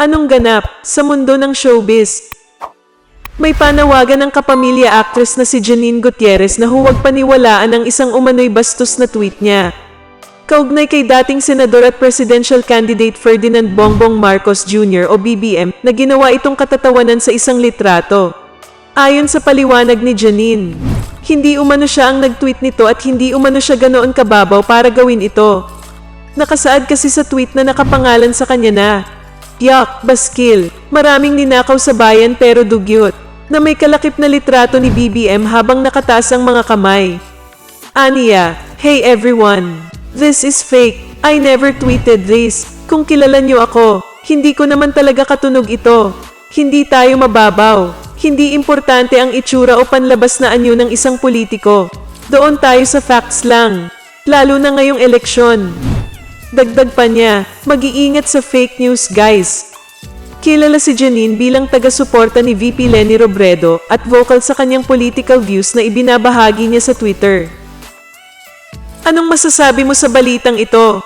Anong ganap sa mundo ng showbiz? May panawagan ng kapamilya actress na si Janine Gutierrez na huwag paniwalaan ang isang umano'y bastos na tweet niya. Kaugnay kay dating senador at presidential candidate Ferdinand Bongbong Marcos Jr. o BBM na ginawa itong katatawanan sa isang litrato. Ayon sa paliwanag ni Janine, hindi umano siya ang nag-tweet nito at hindi umano siya ganoon kababaw para gawin ito. Nakasaad kasi sa tweet na nakapangalan sa kanya na, Yak, Baskil, maraming ninakaw sa bayan pero dugyot, na may kalakip na litrato ni BBM habang nakataas ang mga kamay. Aniya, hey everyone, this is fake, I never tweeted this, kung kilala niyo ako, hindi ko naman talaga katunog ito. Hindi tayo mababaw, hindi importante ang itsura o panlabas na anyo ng isang politiko. Doon tayo sa facts lang, lalo na ngayong eleksyon. Dagdag pa niya, mag-iingat sa fake news guys. Kilala si Janine bilang taga-suporta ni VP Lenny Robredo at vocal sa kanyang political views na ibinabahagi niya sa Twitter. Anong masasabi mo sa balitang ito?